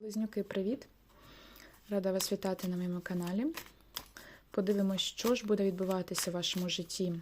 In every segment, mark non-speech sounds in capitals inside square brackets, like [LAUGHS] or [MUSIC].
Близнюки, привіт! Рада вас вітати на моєму каналі. Подивимось, що ж буде відбуватися в вашому житті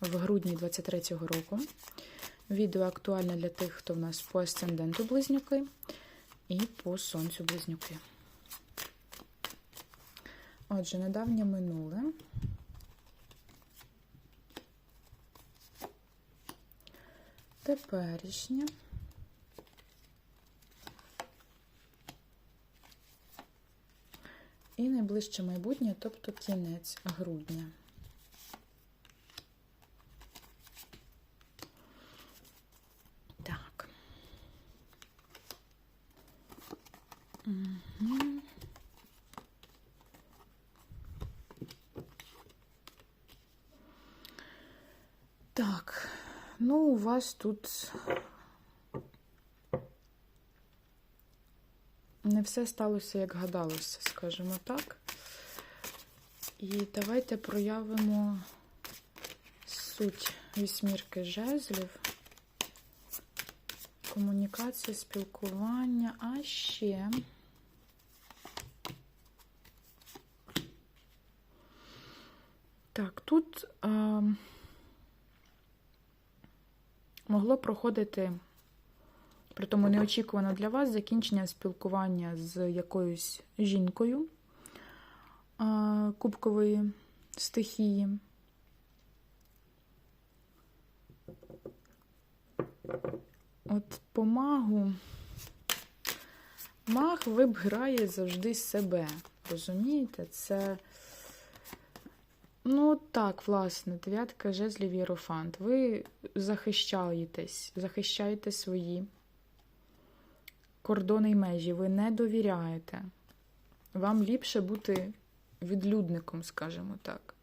в грудні 23-го року. Відео актуальне для тих, хто в нас по асценденту близнюки і по сонцю близнюки. Отже, недавнє минуле. Теперішнє. І найближче майбутнє, тобто кінець грудня. Так. Угу. Так, ну, у вас тут не все сталося, як гадалося, скажімо так. І давайте проявимо суть вісьмірки жезлів, комунікація, спілкування, а ще так, тут а, могло проходити при тому неочікувано для вас закінчення спілкування з якоюсь жінкою кубкової стихії. От по магу маг вибирає завжди себе. Розумієте? Це. Ну, так, власне, дев'ятка жезлів Єрофант. Ви захищаєтесь, захищаєте свої кордони й межі, ви не довіряєте. Вам ліпше бути відлюдником, скажімо так.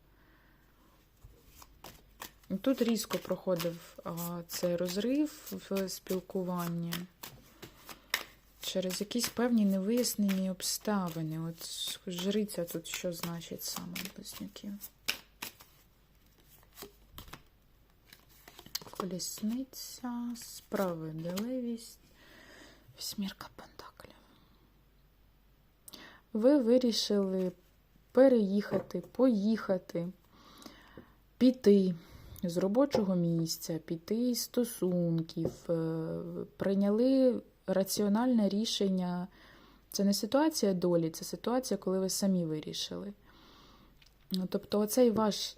Тут різко проходив а, цей розрив в спілкуванні через якісь певні невияснені обставини. От жриця тут що значить саме близнюків? Колісниця, справедливість. Вісьмірка Пентаклів. Ви вирішили переїхати, поїхати, піти з робочого місця, піти з стосунків, прийняли раціональне рішення. Це не ситуація долі, це ситуація, коли ви самі вирішили. Тобто, оцей ваш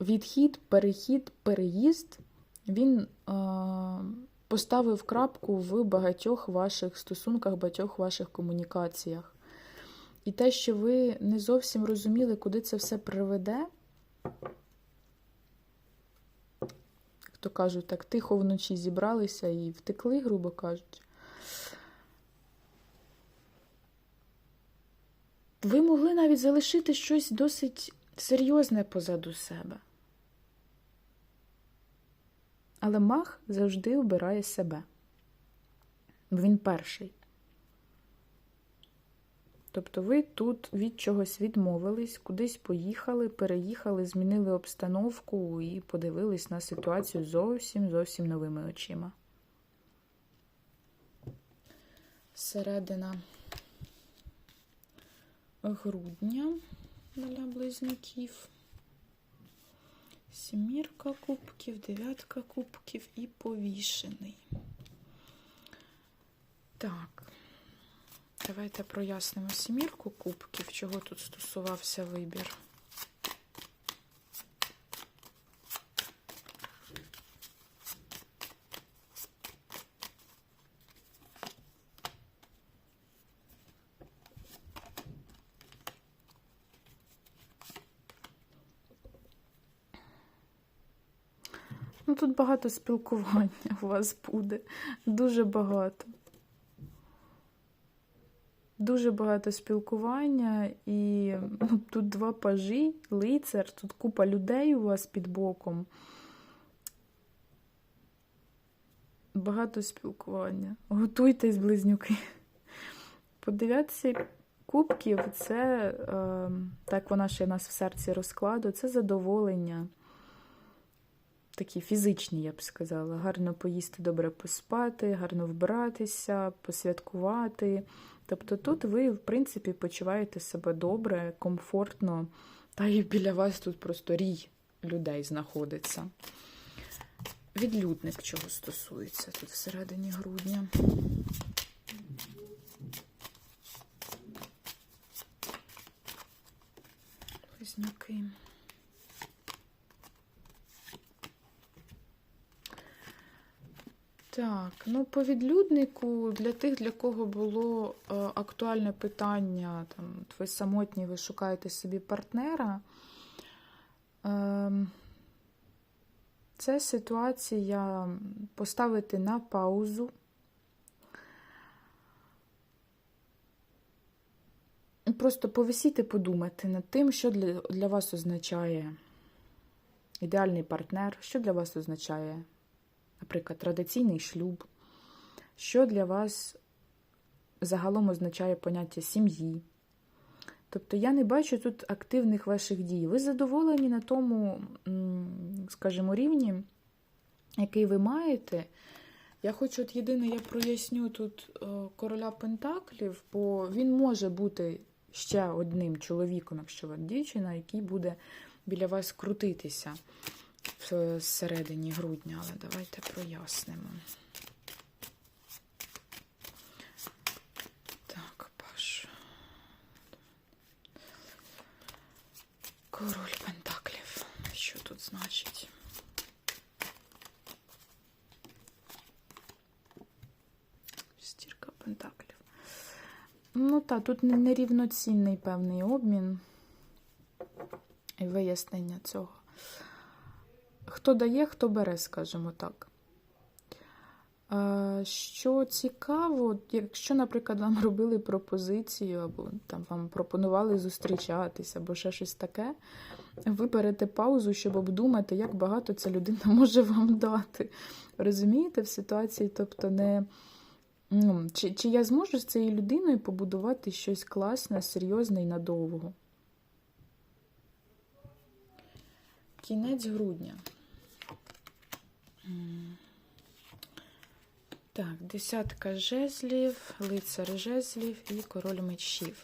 відхід, перехід, переїзд, він поставив крапку в багатьох ваших стосунках, багатьох ваших комунікаціях. І те, що ви не зовсім розуміли, куди це все приведе, як то кажуть, так тихо вночі зібралися і втекли, грубо кажучи. Ви могли навіть залишити щось досить серйозне позаду себе. Але мах завжди обирає себе. Бо він перший. Тобто ви тут від чогось відмовились, кудись поїхали, переїхали, змінили обстановку і подивились на ситуацію зовсім зовсім новими очима. Середина грудня для близнюків. Сімірка кубків, дев'ятка кубків і повішений. Так, давайте прояснимо сімірку кубків, чого тут стосувався вибір. Ну, тут багато спілкування у вас буде. Дуже багато. Дуже багато спілкування, і ну, тут два пажі, лицар, тут купа людей у вас під боком. Багато спілкування. Готуйтесь, близнюки. Подивіться, кубків це, е, так вона ще у нас в серці розкладу, це задоволення. Такі фізичні, я б сказала. Гарно поїсти, добре поспати, гарно вбратися, посвяткувати. Тобто тут ви, в принципі, почуваєте себе добре, комфортно, та і біля вас тут просто рій людей знаходиться. Відлюдник чого стосується тут всередині грудня. Близнюки. Так, ну по відлюднику для тих, для кого було е, актуальне питання, там, ви самотні, ви шукаєте собі партнера. Е, це ситуація поставити на паузу. Просто повисіти, подумати над тим, що для, для вас означає ідеальний партнер, що для вас означає, наприклад, традиційний шлюб, що для вас загалом означає поняття сім'ї. Тобто я не бачу тут активних ваших дій. Ви задоволені на тому, скажімо, рівні, який ви маєте. Я хочу, от єдине, я проясню тут е, короля Пентаклів, бо він може бути ще одним чоловіком, якщо ви дівчина, який буде біля вас крутитися всередині грудня, але давайте прояснимо. Так, Паш. Король Пентаклів. Що тут значить? Стірка Пентаклів. Ну так, тут нерівноцінний певний обмін і вияснення цього. Хто дає, хто бере, скажімо так. Що цікаво, якщо, наприклад, вам робили пропозицію, або там вам пропонували зустрічатися, або ще щось таке, ви берете паузу, щоб обдумати, як багато ця людина [LAUGHS] може вам дати. Розумієте, в ситуації, тобто, не. Ну, Чи чи я зможу з цією людиною побудувати щось класне, серйозне і надовго? Кінець грудня. Так, десятка жезлів, лицар жезлів і король мечів.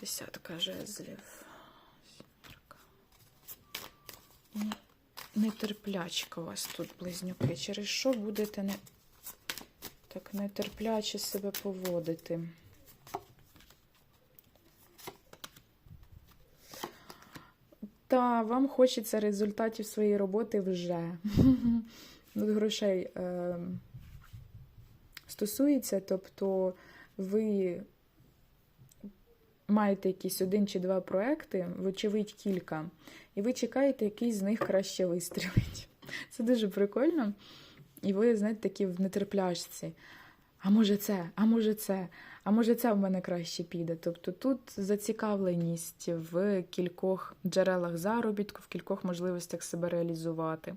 Десятка жезлів. Нетерплячка у вас тут, близнюки. Через що будете не так нетерпляче себе поводити? Та вам хочеться результатів своєї роботи вже. [LAUGHS] Тут грошей е, стосується, тобто ви маєте якісь один чи два проекти, вочевидь кілька, і ви чекаєте, який з них краще вистрілить. [LAUGHS] Це дуже прикольно. І ви, знаєте, такі в нетерплячці. А може це, а може це, а може це в мене краще піде. Тобто тут зацікавленість в кількох джерелах заробітку, в кількох можливостях себе реалізувати.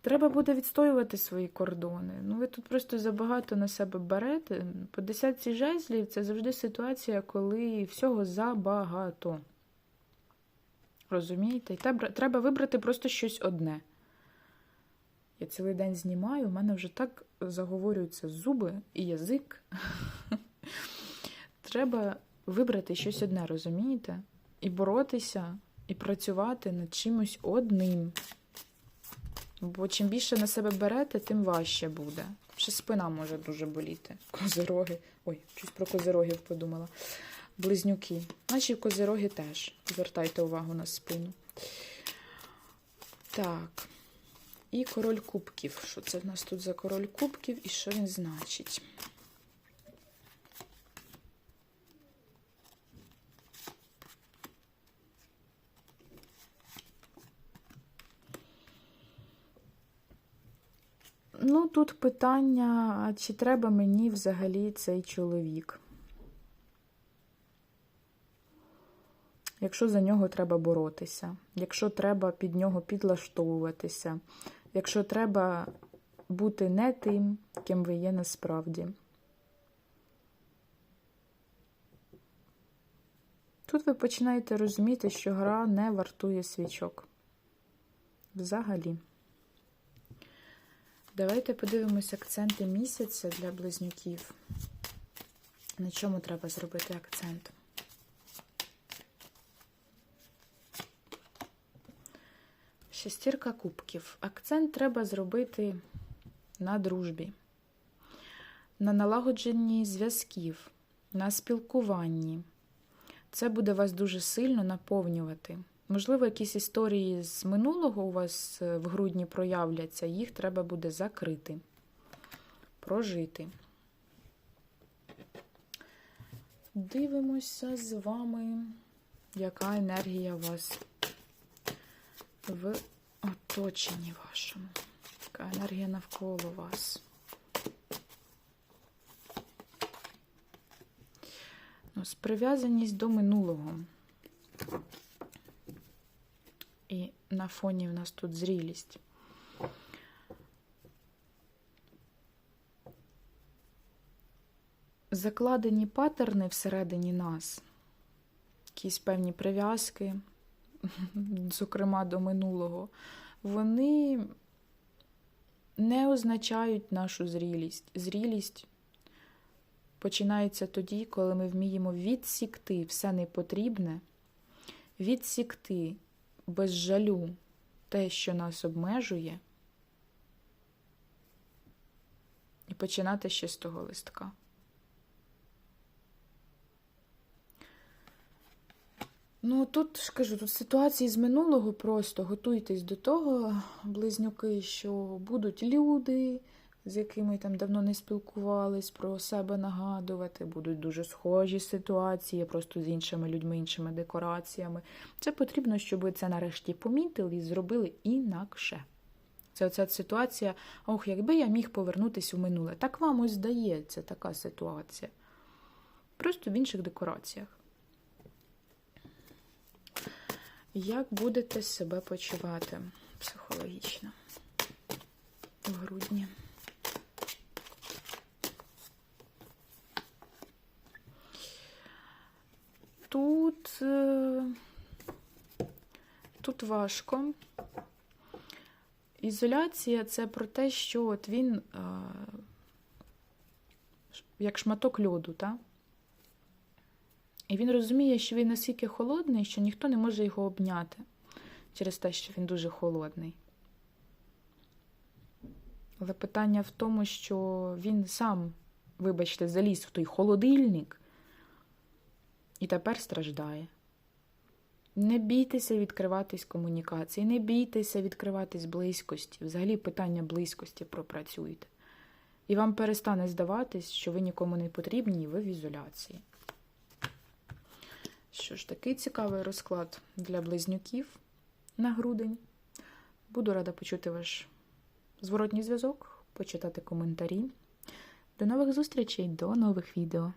Треба буде відстоювати свої кордони. Ну, ви тут просто забагато на себе берете. По десятці жезлів це завжди ситуація, коли всього забагато. Розумієте? І треба вибрати просто щось одне. Я цілий день знімаю, у мене вже так заговорюються зуби і язик. [LAUGHS] Треба вибрати щось одне, розумієте? І боротися, і працювати над чимось одним. Бо чим більше на себе берете, тим важче буде. Ще спина може дуже боліти. Козироги. Ой, щось про козирогів подумала. Близнюки. Наші козироги теж. Звертайте увагу на спину. Так. І король кубків. Що це в нас тут за король кубків і що він значить? Ну, тут питання, чи треба мені взагалі цей чоловік? Якщо за нього треба боротися, якщо треба під нього підлаштовуватися, якщо треба бути не тим, ким ви є насправді. Тут ви починаєте розуміти, що гра не вартує свічок. Взагалі. Давайте подивимось акценти місяця для близнюків. На чому треба зробити акцент? Шестірка кубків. Акцент треба зробити на дружбі, на налагодженні зв'язків, на спілкуванні. Це буде вас дуже сильно наповнювати. Можливо, якісь історії з минулого у вас е, в грудні проявляться, їх треба буде закрити, прожити. Дивимося з вами, яка енергія у вас в оточенні вашому. Яка енергія навколо вас. Ось прив'язаність до минулого. І на фоні в нас тут зрілість. Закладені паттерни всередині нас, якісь певні прив'язки, [LAUGHS] зокрема до минулого, вони не означають нашу зрілість. Зрілість починається тоді, коли ми вміємо відсікти все непотрібне, відсікти без жалю те, що нас обмежує, і починати ще з того листка. Ну, тут ж кажу, тут ситуації з минулого просто готуйтесь до того, близнюки, що будуть люди, з якими там давно не спілкувались, про себе нагадувати, будуть дуже схожі ситуації, просто з іншими людьми, іншими декораціями. Це потрібно, щоб ви це нарешті помітили і зробили інакше. Це оця ситуація, ох, якби я міг повернутися у минуле. Так вам ось здається така ситуація. Просто в інших декораціях. Як будете себе почувати психологічно в грудні? Тут, е, тут важко. Ізоляція це про те, що от він е, як шматок льоду, так? І він розуміє, що він настільки холодний, що ніхто не може його обняти через те, що він дуже холодний. Але питання в тому, що він сам, вибачте, заліз в той холодильник і тепер страждає. Не бійтеся відкриватись комунікації, не бійтеся відкриватись близькості. Взагалі питання близькості пропрацюйте. І вам перестане здаватись, що ви нікому не потрібні, і ви в ізоляції. Що ж, такий цікавий розклад для близнюків на грудень. Буду рада почути ваш зворотній зв'язок, почитати коментарі. До нових зустрічей, до нових відео.